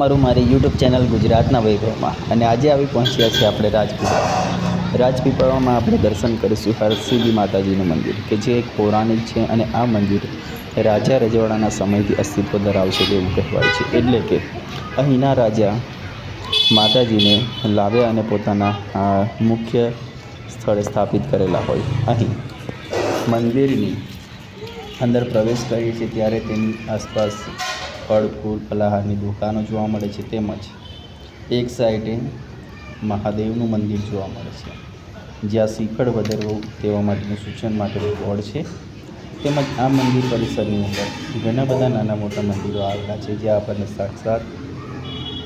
મારું મારી YouTube channel ગુજરાતના વૈભવમાં. અને આજે આવી પહોંચ્યા છીએ આપણે રાજપીપળા રાજપીપળામાં આપણે દર્શન કરીશું હરસિદ્ધિ માતાજીનું મંદિર, કે જે એક પૌરાણિક છે અને આ મંદિર રાજા રજવાડાના સમયથી અસ્તિત્વ ધરાવશે તેવું કહેવાય છે. એટલે કે અહીંના રાજા માતાજીને લાવ્યા અને પોતાના મુખ્ય સ્થળે સ્થાપિત કરેલા હોય. અહીં મંદિરની અંદર પ્રવેશ કરીએ છીએ ત્યારે તેની આસપાસ ફળ, ફૂલ, ફલાહારની દુકાનો જોવા મળે છે તેમજ એક સાઈડે મહાદેવનું મંદિર જોવા મળે છે. જ્યાં શિખર વધારવું તેવા માટેનું સૂચન માટેનું બોર્ડ છે. તેમજ આ મંદિર પરિસરની અંદર ઘણા બધા નાના મોટા મંદિરો આવેલા છે, જ્યાં આપણને સાક્ષાત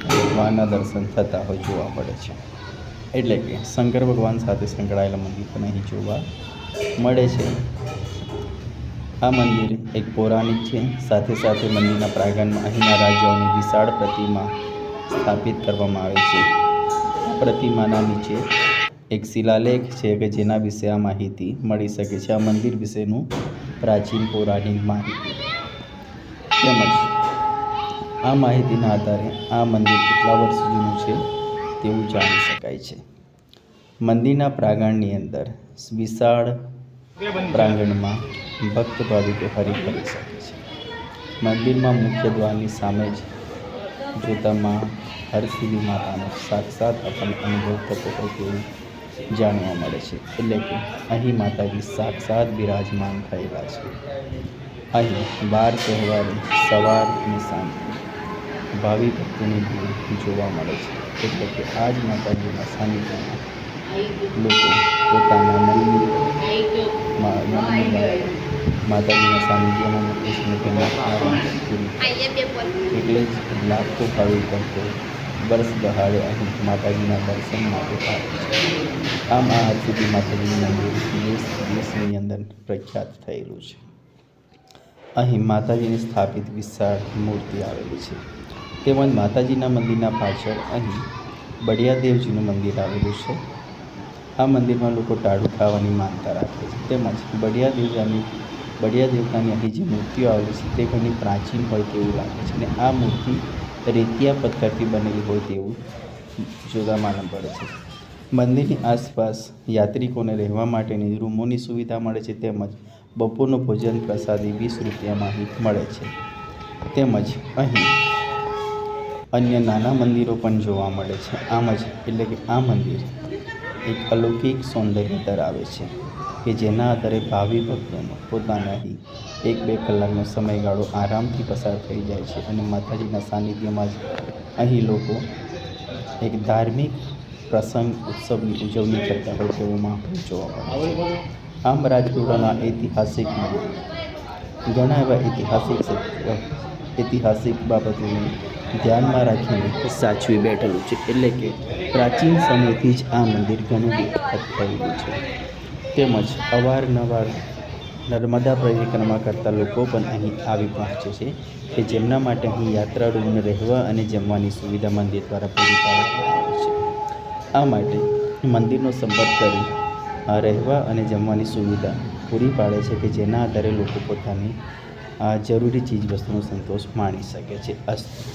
ભગવાનના દર્શન થતા હોય જોવા મળે છે. એટલે કે શંકર ભગવાન સાથે સંકળાયેલા મંદિર પણ અહીં જોવા મળે છે. આ મંદિર એક પૌરાણિક છે. સાથે સાથે મંદિરના પ્રાંગણમાં અહીંના રાજાઓની વિશાળ પ્રતિમા સ્થાપિત કરવામાં આવે છે. પ્રતિમાના નીચે એક શિલાલેખ છે કે જેના વિશે આ માહિતી મળી શકે છે. આ મંદિર વિશેનું પ્રાચીન પૌરાણિક માહિતી. તેમજ આ માહિતીના આધારે આ મંદિર કેટલા વર્ષ જૂનું છે તેવું જાણી શકાય છે. મંદિરના પ્રાંગણની અંદર વિશાળ પ્રાંગણમાં ભક્ત ભાવિકો હરી કરી શકે છે. મંદિરમાં મુખ્ય દ્વારની સામે જ જોતામાં હરસિદ્ધિ માતાનો સાક્ષાત આપણને અનુભવ થતો હોય તેવું જાણવા મળે છે. એટલે કે અહીં માતાજી સાક્ષાત બિરાજમાન થયેલા છે. અહીં બાર તહેવારે સવાર અને સાંજે ભાવિ ભક્તોની ભીડ જોવા મળે છે. એટલે કે આ જ માતાજીના સાનિધ્યમાં લોકો પોતાના મનની મા- મનની માતાજીના સાનિધ્યમાં છે. એટલે જ લાખો ભાવિ કરતો વર્ષ દહાડે અહીં માતાજીના દર્શન માટે આવે છે. આમ આ સુધી માતાજીનું મંદિર દેશ દેશની અંદર પ્રખ્યાત થયેલું છે. અહીં માતાજીની સ્થાપિત વિશાળ મૂર્તિ આવેલી છે. તેમજ માતાજીના મંદિરના પાછળ અહીં બડિયાદેવજીનું મંદિર આવેલું છે. આ મંદિરમાં લોકો ટાળું ખાવાની માનતા રાખે છે. તેમજ બળિયા દેવતાની બળિયા દેવતાની અહીં જે મૂર્તિઓ આવેલી છે તે ઘણી પ્રાચીન હોય તેવું લાગે છે અને આ મૂર્તિ રેતિયા પથ્થરથી બનેલી હોય તેવું જોવા માલૂમ પડે છે. મંદિરની આસપાસ યાત્રિકોને રહેવા માટેની રૂમોની સુવિધા મળે છે તેમજ બપોરનું ભોજન પ્રસાદી વીસ રૂપિયામાં અહીં મળે છે. તેમજ અહીં અન્ય નાના મંદિરો પણ જોવા મળે છે. આમ જ એટલે કે આ મંદિર એક અલૌકિક સૌંદર્ય ધરાવે છે, કે જેના આધારે ભાવિ ભક્તોનો પોતાના એક બે કલાકનો સમયગાળો આરામથી પસાર થઈ જાય છે અને માતાજીના સાનિધ્યમાં જ અહીં લોકો એક ધાર્મિક પ્રસંગ ઉત્સવની ઉજવણી કરતા હોય તેઓમાં જોવા મળે છે. આમ રાજપીપળાના ઐતિહાસિક ઘણા એવા ઐતિહાસિક ઐતિહાસિક બાબતોને ધ્યાનમાં રાખીને સાચવી બેઠેલું છે. એટલે કે પ્રાચીન સમયથી જ આ મંદિર ઘણું વિખ્યાત થયેલું છે. તેમજ અવારનવાર નર્મદા પરિક્રમા કરતા લોકો પણ અહીં આવી પહોંચે છે કે જેમના માટે અહીં યાત્રાળુઓને રહેવા અને જમવાની સુવિધા મંદિર દ્વારા પૂરી પાડવામાં આવે છે. આ માટે મંદિરનો સંપર્ક કરી રહેવા અને જમવાની સુવિધા પૂરી પાડે છે કે જેના આધારે લોકો પોતાની જરૂરી ચીજ વસ્તુનો સંતોષ માણી શકે છે. અસ્તુ